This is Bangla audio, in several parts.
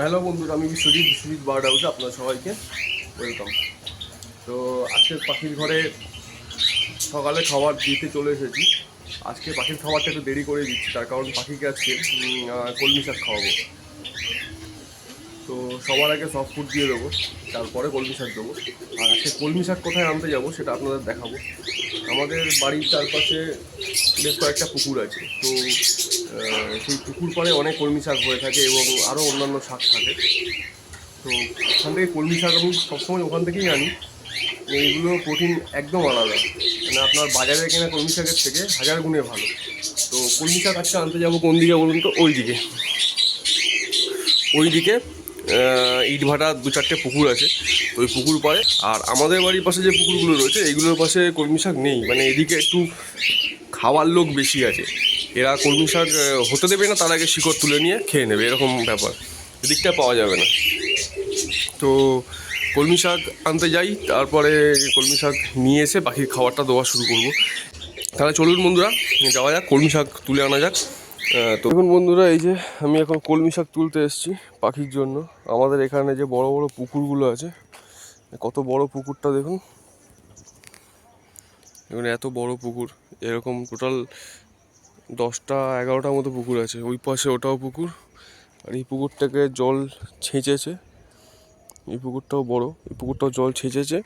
হ্যালো বন্ধুরা, আমি বিশ্বজিৎ বিশ্বজিৎ বার্ড হাউসে আপনার সবাইকে ওয়েলকাম তো আজকে পাখির ঘরে সকালে খাবার দিতে চলে এসেছি। আজকে পাখির খাবারটা একটু দেরি করে দিচ্ছি, তার কারণ পাখিকে আজকে কলমি শাক খাওয়াবো। তো সবার আগে সফট ফুড দিয়ে দেবো, তারপরে কলমি শাক দেবো। আর আজকে কলমি শাক কোথায় আনতে যাব সেটা আপনাদের দেখাবো। আমাদের বাড়ির চারপাশে বেশ কয়েকটা পুকুর আছে। তো সেই পুকুর পাড়ে অনেক কলমি শাক হয়ে থাকে এবং আরও অন্যান্য শাক থাকে। তো, ওখান থেকে কলমি শাক আমি সবসময় ওখান থেকেই আনি। এইগুলো প্রোটিন একদম আলাদা। মানে আপনার বাজারে কেনা কলমি শাকের থেকে হাজার গুণে ভালো। তো, কলমি শাক আজকে আনতে যাব কোন দিকে বলুন তো? ওই দিকে ওইদিকে ইট ভাটা দু চারটে পুকুর আছে। তো ওই পুকুর পাড়ে। আর আমাদের বাড়ির পাশে যে পুকুরগুলো রয়েছে এইগুলোর পাশে কলমি শাক নেই। মানে এদিকে একটু খাওয়ার লোক বেশি আছে। এরা কলমি শাক হতে দেবে না, তার আগে শিকড় তুলে নিয়ে খেয়ে নেবে, এরকম ব্যাপার। এদিকটা পাওয়া যাবে না। তো কলমি শাক আনতে যাই, তারপরে কলমি শাক নিয়ে এসে পাখির খাবারটা দেওয়া শুরু করব। তাহলে চলুন বন্ধুরা, যাওয়া যাক, কলমি শাক তুলে আনা যাক। তো দেখুন বন্ধুরা এই যে আমি এখন কলমি শাক তুলতে এসেছি পাখির জন্য। আমাদের এখানে যে বড় বড় পুকুরগুলো আছে, কত বড় পুকুরটা দেখুন। দেখুন, এত বড় পুকুর। এরকম টোটাল দশটা, এগারোটার মতো পুকুর আছে। ওই পাশে ওটাও পুকুর। আর এই পুকুরটাকে জল ছেঁচেছে। এই পুকুরটাও বড়। এই পুকুরটাও জল ছেঁচেছে।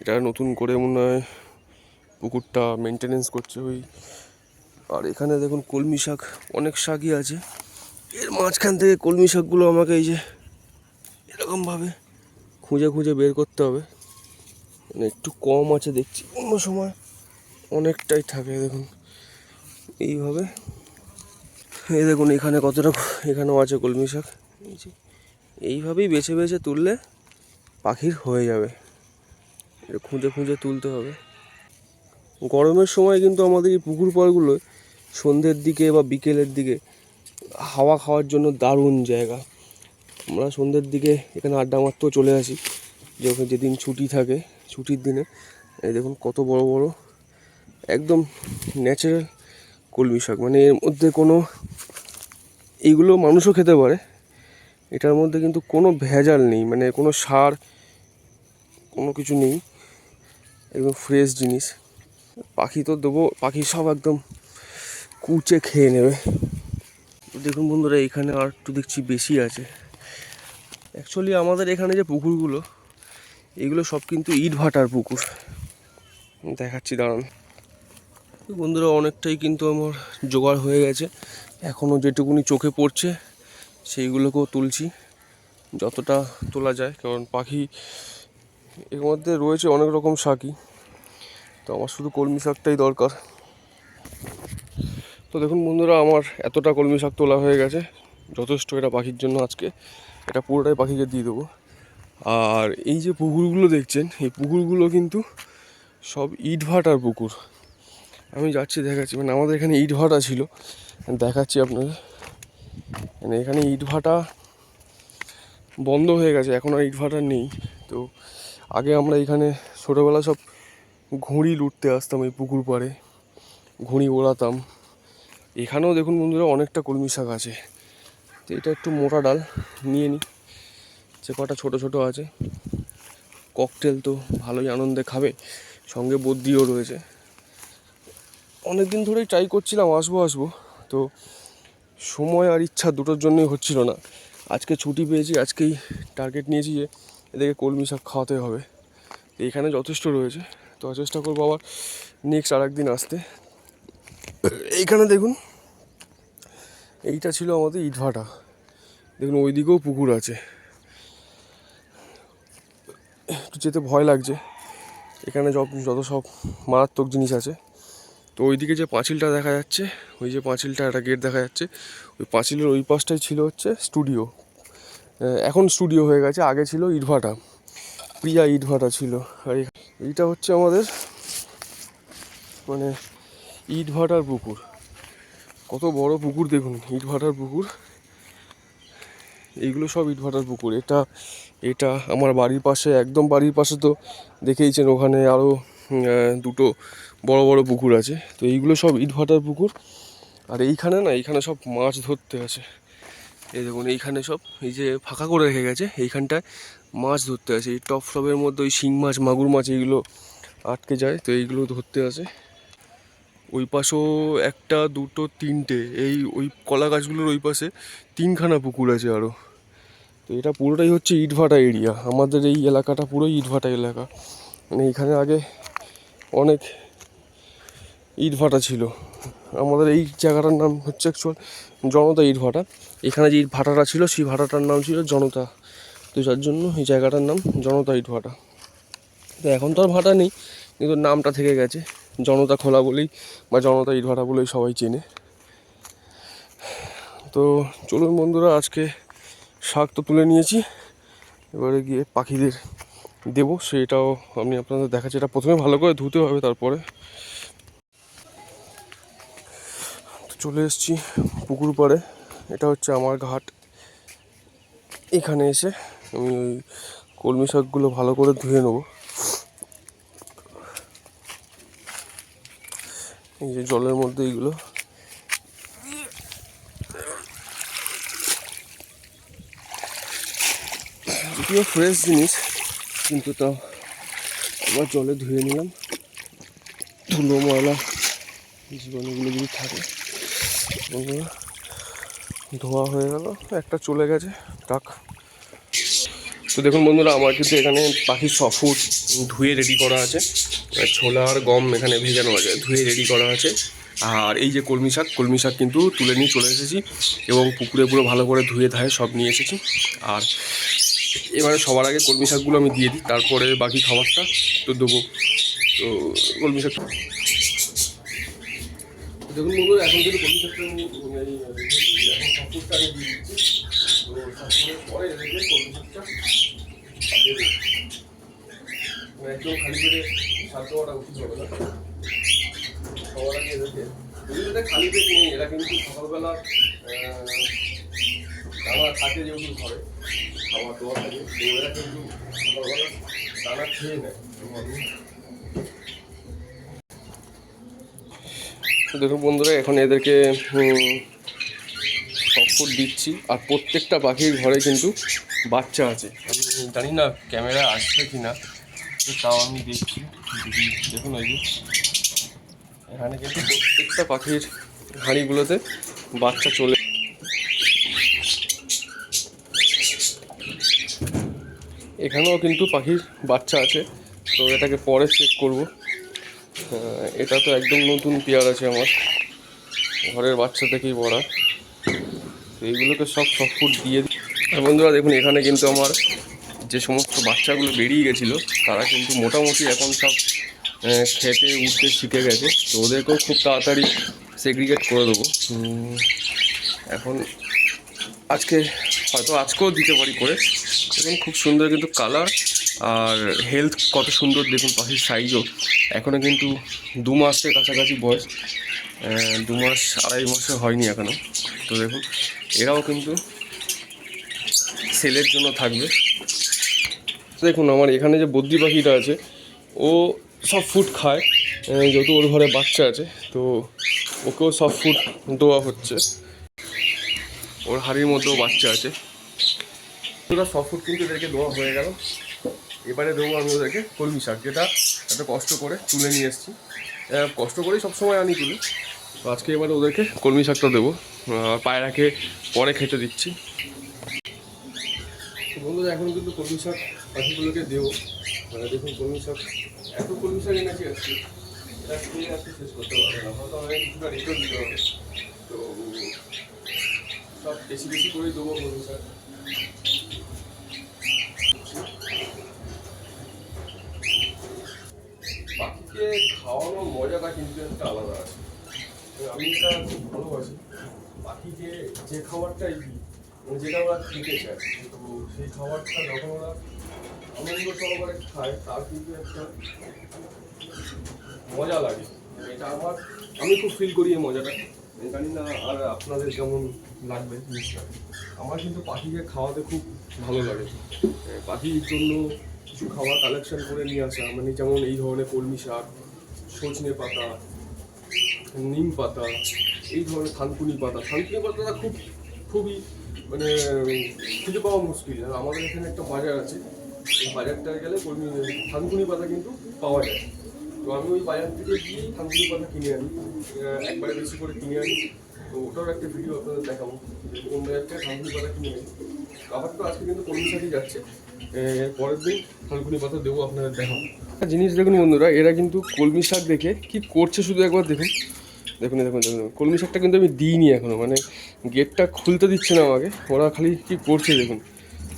এটা নতুন করে মনে হয় পুকুরটা মেনটেনেন্স করছে ওই আর এখানে দেখুন কলমি শাক, অনেক শাকই আছে। এর মাঝখান থেকে কলমি শাকগুলো আমাকে এই যে এরকমভাবে খুঁজে খুঁজে বের করতে হবে। মানে একটু কম আছে দেখছি, অন্য সময় অনেকটাই থাকে দেখুন। এইভাবে। এই দেখুন এখানে কতটা, এখানেও আছে কলমি শাক। এই যে, এইভাবেই বেছে বেছে তুললে পাখির হয়ে যাবে। খুঁজে খুঁজে তুলতে হবে। গরমের সময় কিন্তু আমাদের এই পুকুর পাড়গুলো সন্ধ্যের দিকে বা বিকেলের দিকে হাওয়া খাওয়ার জন্য দারুণ জায়গা। আমরা সন্ধ্যের দিকে এখানে আড্ডা মারতেও চলে আসি। যখন যেদিন ছুটি থাকে, ছুটির দিনে। এই দেখুন কত বড় বড়, একদম ন্যাচারাল কলমি শাক। মানে এর মধ্যে কোনো এইগুলো মানুষও খেতে পারে। এটার মধ্যে কিন্তু কোনো ভেজাল নেই। মানে কোনো সার, কোনো কিছু নেই। একদম ফ্রেশ জিনিস। পাখি তো দেবো, পাখি সব একদম কুচে খেয়ে নেবে। দেখুন বন্ধুরা, এখানে আর একটু দেখছি বেশি আছে। অ্যাকচুয়ালি আমাদের এখানে যে পুকুরগুলো, এগুলো সব কিন্তু ইট ভাটার পুকুর। দেখাচ্ছি, দাঁড়ান। বন্ধুরা, অনেকটাই কিন্তু আমার জোগাড় হয়ে গেছে। এখনও যেটুকুনি চোখে পড়ছে, সেইগুলোকেও তুলছি। যতটা তোলা যায়, কারণ পাখি এর মধ্যে রয়েছে অনেক রকম শাকই তো আমার শুধু কলমি শাকটাই দরকার। তো দেখুন বন্ধুরা, আমার এতটা কলমি শাক তোলা হয়ে গেছে, যথেষ্ট এটা পাখির জন্য আজকে। এটা পুরোটাই পাখিকে দিয়ে দেবো। আর এই যে পুকুরগুলো দেখছেন, এই পুকুরগুলো কিন্তু সব ইট ভাটার পুকুর। আমি যাচ্ছি, দেখাচ্ছি। মানে আমাদের এখানে ইট ভাটা ছিল। দেখাচ্ছি আপনাদের। মানে এখানে ইট ভাটা বন্ধ হয়ে গেছে, এখন আর ইট ভাটা নেই। তো আগে আমরা এখানে ছোটোবেলা সব ঘুড়ি লুটতে আসতাম এই পুকুর পাড়ে, ঘুড়ি ওড়াতাম। এখানেও দেখুন বন্ধুরা অনেকটা কলমি শাক আছে। তো এটা একটু মোটা ডাল, নিয়ে নিই যে কটা ছোটো ছোটো আছে। ককটেল তো ভালোই আনন্দে খাবে, সঙ্গে বদ্যিও রয়েছে। অনেক দিন ধরেই ট্রাই করছিলাম, আসব আসব। তো সময় আর ইচ্ছা দুটোর জন্যই হচ্ছিল না। আজকে ছুটি পেয়েছি, আজকেই টার্গেট নিয়েছি যে এদেরকে কলমি শাক খাওয়াতে হবে। এখানে যথেষ্ট রয়েছে। তো চেষ্টা করব আবার নেক্সট আর একদিন আসতে। এইখানে দেখুন, এইটা ছিল আমাদের ইটভাটা। দেখুন, ওইদিকেও পুকুর আছে। একটু যেতে ভয় লাগছে। এখানে যত যত সব মারাত্মক জিনিস আছে। তো ওইদিকে যে পাঁচিলটা দেখা যাচ্ছে, ওই যে পাঁচিলটা, একটা গেট দেখা যাচ্ছে। ওই পাঁচিলের ওই পাশটাই ছিল হচ্ছে স্টুডিও। এখন স্টুডিও হয়ে গেছে, আগে ছিল ইটভাটা। প্রিয়া ইটভাটা ছিল। আর এইটা হচ্ছে আমাদের মানে ইট ভাটার পুকুর। কত বড় পুকুর দেখুন, ইট ভাটার পুকুর। এইগুলো সব ইট ভাটার পুকুর। এটা এটা আমার বাড়ির পাশে, একদম বাড়ির পাশে তো দেখেইছেন, ওখানে আরও দুটো বড় বড় পুকুর আছে। তো এইগুলো সব ইট ভাটার পুকুর। আর এইখানে না, এইখানে সব মাছ ধরতে আছে এই দেখুন, এইখানে সব এই যে ফাঁকা করে রেখে গেছে, এইখানটায় মাছ ধরতে আসে। এই টপ ফ্লপের মধ্যে ওই শিং মাছ, মাগুর মাছ, এইগুলো আটকে যায়, তো এইগুলো ধরতে আসে। ওই পাশেও একটা, দুটো, তিনটে, এই ওই কলা গাছগুলোর ওই পাশে তিনখানা পুকুর আছে আরও তো এটা পুরোটাই হচ্ছে ইটভাটা এরিয়া। আমাদের এই এলাকাটা পুরোই ইটভাটা এলাকা। মানে এখানে আগে অনেক ইটভাটা ছিল। আমাদের এই জায়গাটার নাম হচ্ছে অ্যাকচুয়াল জনতা ইটভাটা। এখানে যে ইট ভাটাটা ছিল, সেই ভাটাটার নাম ছিল জনতা। তো যার জন্য এই জায়গাটার নাম জনতা ইটভাটা। তো এখন তো আর ভাটা নেই, কিন্তু নামটা থেকে গেছে। জনতা খোলা বলেই বা জনতা ইট ভাটা বলেই সবাই চেনে। তো চলুন বন্ধুরা, আজকে শাক তো তুলে নিয়েছি। এবারে গিয়ে পাখিদের দেবো, সেটাও আমি আপনাদের দেখাচ্ছি। এটা প্রথমে ভালো করে ধুতে হবে, তারপরে তো চলে এসেছি পুকুর পাড়ে। এটা হচ্ছে আমার ঘাট। এখানে এসে আমি ওই কলমি শাকগুলো ভালো করে ধুয়ে নেব। এই যে জলের মধ্যে এইগুলো। যদিও ফ্রেশ জিনিস, কিন্তু তাও আবার জলে ধুয়ে নিলাম। ধুলো ময়লা জীবাণুগুলো যদি থাকে ধোয়া হয়ে গেল, একটা চলে গেছে, টাক। তো দেখুন বন্ধুরা, আমার কিন্তু এখানে পাখির ছ ফুট ধুয়ে রেডি করা আছে। ছোলা আর গম এখানে ভেজানো আছে, ধুয়ে রেডি করা আছে। আর এই যে কলমি শাক কলমি শাক কিন্তু তুলে নিয়ে চলে এসেছি এবং পুকুরে পুরো ভালো করে ধুয়ে ধায়ে সব নিয়ে এসেছি। আর এবারে সবার আগে কলমি শাকগুলো আমি দিয়ে দিই, তারপরে বাকি খাবারটা তো দেবো। তো কলমি শাক দেখুন বন্ধুরা, এখন কিন্তু কলমি শাকটা পরে একদম খালি পেটে হবে না নেই এরা কিন্তু সকালবেলা দানা থাকে যেহেতু ঘরে খাবার দাবার থাকে তো এরা কিন্তু সকালবেলা দানা খেয়ে নেয় দেখুন বন্ধুরা, এখন এদেরকে সফট দিচ্ছি আর প্রত্যেকটা পাখির ঘরে কিন্তু বাচ্চা আছে। আমি জানি না ক্যামেরা আসবে কি না, তো তাও আমি দেখছি। দেখুন ওই যে। এখানে কিন্তু প্রত্যেকটা পাখির হাঁড়িগুলোতে বাচ্চা চলে। এখানেও কিন্তু পাখির বাচ্চা আছে, তো এটাকে পরে চেক করব। এটা তো একদম নতুন পেয়ার আছে আমার, ঘরের বাচ্চা থেকেই পড়া তো এইগুলোকে সব ফুড দিয়ে আর বন্ধুরা দেখুন, এখানে কিন্তু আমার যে সমস্ত বাচ্চাগুলো বেরিয়ে গেছিল, তারা কিন্তু মোটামুটি এখন সব খেতে উঠতে শিখে গেছে। তো ওদেরকেও খুব তাড়াতাড়ি সেগ্রিগেট করে দেবো। এখন আজকে হয়তো আজকেও দিতে পারি করে। দেখুন, খুব সুন্দর কিন্তু কালার আর হেলথ কত সুন্দর দেখুন পাখির সাইজও এখনও কিন্তু দু মাসের কাছাকাছি বয়স। দু মাস, আড়াই মাসে হয়নি এখনও তো দেখুন, এরাও কিন্তু সেলের জন্য থাকবে। দেখুন, আমার এখানে যে বদ্রি পাখিটা আছে, ও সব ফুড খায়। যেহেতু ওর ঘরে বাচ্চা আছে, তো ওকেও সব ফুড দেওয়া হচ্ছে। ওর হাড়ির মধ্যেও বাচ্চা আছে। ওরা সব ফুড কিন্তু এদেরকে দেওয়া হয়ে গেল। এবারে দেবো আমি ওদেরকে কলমি শাক, যেটা এত কষ্ট করে তুলে নিয়ে এসেছি। কষ্ট করেই সবসময় আনি তুলে। তো আজকে এবারে ওদেরকে কলমি শাকটা দেবো। পায়রাকে পরে খেতে দিচ্ছি। বন্ধুরা, এখন কিন্তু কলমি শাক পাখিগুলোকে দেবো। মানে দেখুন, কলমি শাক, এত কলমি শাক এনেছি আজকে। এটা দিতে হবে। তো সব বেশি বেশি দেবো কলমি শাক। পাখিকে খাওয়ানোর মজাটা কিন্তু একটা আলাদা আছে। তো আমি এটা খুব ভালোবাসি পাখিকে যে খাবারটাই মানে যেটা ওরা খেতে চায় তো সেই খাবারটা যখন ওরা আনন্দ সহকারে খায় তার কিন্তু একটা মজা লাগে এটা আমার আমি খুব ফিল করি এই মজাটা। জানি না আর আপনাদের কেমন লাগবে জিনিসটা আমার কিন্তু পাখিকে খাওয়াতে খুব ভালো লাগে। পাখির জন্য কিছু খাবার কালেকশন করে নিয়ে আসা মানে যেমন এই ধরনের কলমি শাক, সজনে পাতা নিম পাতা, এই ধরনের থানকুনি পাতা। থানকুনি পাতাটা খুব, খুবই মানে খুঁজে পাওয়া মুশকিল। আর আমাদের এখানে একটা বাজার আছে। এই বাজারটায় গেলে থানকুনি পাতা কিন্তু পাওয়া যায়। তো আমি ওই বাজার থেকে গিয়ে থানকুনি পাতা কিনে আনি। একবারে বেশি করে কিনে আনি। তো ওটার একটা ভিডিও আপনাদের দেখাবো। কোন থেকে থানকুনি পাতা কিনে আনি। আবার তো আজকে কিন্তু কলমি শাকই যাচ্ছে। পরের দিন থানকুনি পাতা দেবো আপনাদের দেখাবো। একটা জিনিস দেখুন বন্ধুরা, এরা কিন্তু কলমি শাক দেখে কি করছে শুধু একবার দেখুন। দেখুন দেখুন দেখুন কলমি শাকটা কিন্তু আমি দিইনি এখনও মানে গেটটা খুলতে দিচ্ছে না আমাকে। ওরা খালি কি করছে, দেখুন।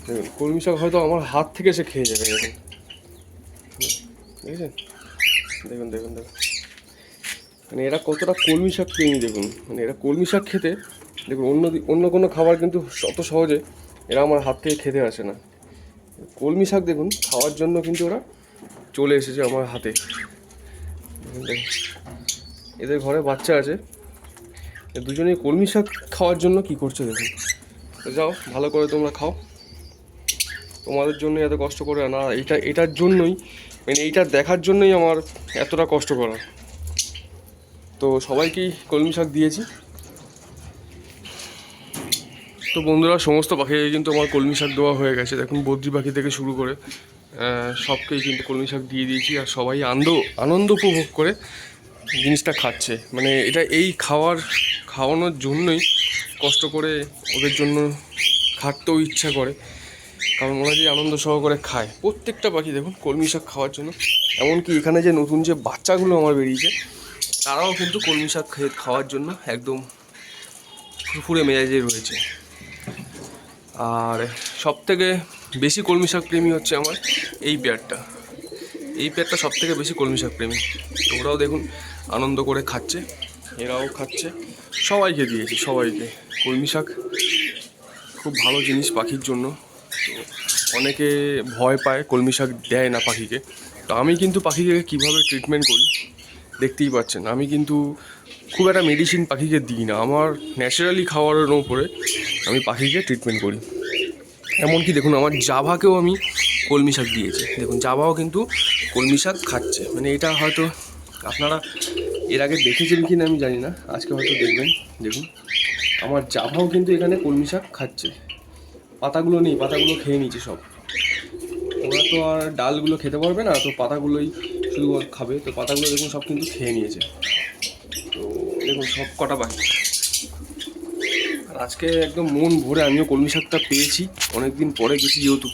দেখুন, কলমি শাক হয়তো আমার হাত থেকে সে খেয়ে যাবে, দেখুন। দেখুন দেখুন দেখুন। মানে এরা কতটা কলমি শাক প্রেমী, দেখুন। মানে এরা কলমি শাক খেতে, দেখুন, অন্য অন্য কোনো খাবার কিন্তু অত সহজে এরা আমার হাত থেকে খেতে আসে না। কলমি শাক, দেখুন, খাওয়ার জন্য কিন্তু ওরা চলে এসেছে আমার হাতে। দেখুন দেখুন। এদের ঘরে বাচ্চা আছে। এ দুজনেই কলমি শাক খাওয়ার জন্য কি করছে দেখুন যাও, ভালো করে তোমরা খাও। তোমাদের জন্য এত কষ্ট করে না এটা এটার জন্যই মানে এইটা দেখার জন্যই আমার এতটা কষ্ট করা। তো সবাইকেই কলমি শাক দিয়েছি। তো বন্ধুরা, সমস্ত পাখিকে কিন্তু আমার কলমি শাক দেওয়া হয়ে গেছে। দেখুন, বদ্রি পাখি থেকে শুরু করে সবকেই কিন্তু কলমি শাক দিয়ে দিয়েছি। আর সবাই আনন্দ আনন্দ উপভোগ করে জিনিসটা খাচ্ছে। মানে এটা এই খাওয়ার, খাওয়ানোর জন্যই কষ্ট করে ওদের জন্য খাটতেও ইচ্ছা করে। কারণ ওরা যে আনন্দ সহকারে খায়। প্রত্যেকটা পাখি দেখুন, কলমি শাক খাওয়ার জন্য। এমনকি এখানে যে নতুন যে বাচ্চাগুলো আমার বেরিয়েছে, তারাও কিন্তু কলমি শাক খেয়ে খাওয়ার জন্য একদম ফুরফুরে মেজাজে রয়েছে। আর সব থেকে বেশি কলমি শাক প্রেমী হচ্ছে আমার এই পেয়ারটা। এই পেয়ারটা সব থেকে বেশি কলমি শাক প্রেমী। ওরাও দেখুন আনন্দ করে খাচ্ছে, এরাও খাচ্ছে। সবাইকে দিয়েছি, সবাইকে। কলমি শাক খুব ভালো জিনিস পাখির জন্য। তো অনেকে ভয় পায় কলমি শাক দেয় না পাখিকে। তো আমি কিন্তু পাখিকে কীভাবে ট্রিটমেন্ট করি দেখতেই পাচ্ছেন। আমি কিন্তু খুব একটা মেডিসিন পাখিকে দিই না। আমার ন্যাচারালি খাওয়ারের উপরে আমি পাখিকে ট্রিটমেন্ট করি। এমনকি দেখুন, আমার জাভাকেও আমি কলমি শাক দিয়েছি। দেখুন, জাভাও কিন্তু কলমি শাক খাচ্ছে। মানে এটা হয়তো আপনারা এর আগে দেখেছেন কি না আমি জানি না। আজকে হয়তো দেখবেন। দেখুন। আমার জাভাও কিন্তু এখানে কলমি শাক খাচ্ছে। পাতাগুলো নেই, পাতাগুলো খেয়ে নিচ্ছে সব। ওরা তো আর ডালগুলো খেতে পারবে না, তো পাতাগুলোই শুধু খাবে। তো পাতাগুলো দেখুন, সব কিন্তু খেয়ে নিয়েছে। তো দেখুন, সব কটা বাকি। আর আজকে একদম মন ভরে আমিও কলমি শাকটা পেয়েছি। অনেক দিন পরে গেছি যেহেতু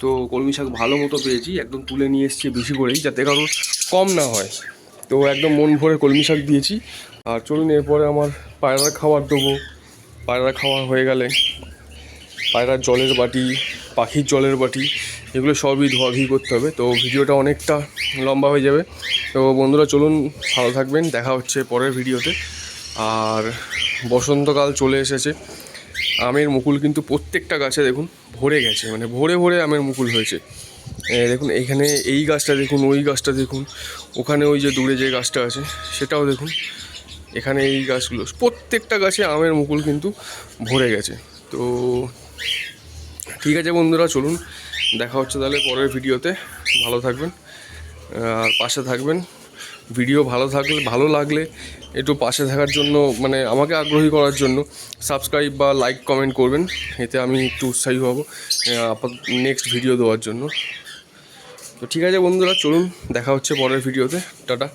তো কলমি শাক ভালো মতো পেয়েছি। একদম তুলে নিয়ে এসেছি বেশি করেই, যাতে কারোর কম না হয়। তো একদম মন ভরে কলমি শাক দিয়েছি। আর চলুন এরপরে আমার পায়রা খাবার দেবো। পায়রা খাওয়া হয়ে গেলে পায়রার জলের বাটি, পাখির জলের বাটি, এগুলো সবই ধোয়াধুয়ি করতে হবে। তো ভিডিওটা অনেকটা লম্বা হয়ে যাবে। তো বন্ধুরা চলুন, ভালো থাকবেন। দেখা হচ্ছে পরের ভিডিওতে। আর বসন্তকাল চলে এসেছে। আমের মুকুল কিন্তু প্রত্যেকটা গাছে দেখুন, ভরে গেছে। মানে ভরে ভরে আমের মুকুল হয়েছে। দেখুন এইখানে এই গাছটা দেখুন, ওই গাছটা দেখুন, ওখানে ওই যে দূরে যে গাছটা আছে, সেটাও দেখুন, এখানে এই গাছগুলো, প্রত্যেকটা গাছে আমের মুকুল কিন্তু ভরে গেছে। তো ঠিক আছে বন্ধুরা, চলুন, দেখা হচ্ছে তাহলে পরের ভিডিওতে, ভালো থাকবেন, আর পাশে থাকবেন, ভিডিও ভালো থাকলে, ভালো লাগলে একটু পাশে থাকার জন্য মানে আমাকে আগ্রহী করার জন্য সাবস্ক্রাইব বা লাইক কমেন্ট করবেন, এতে আমি একটু উৎসাহী হব নেক্সট ভিডিও দেওয়ার জন্য। তো ঠিক আছে বন্ধুরা চলুন দেখা হচ্ছে পরের ভিডিওতে টাটা।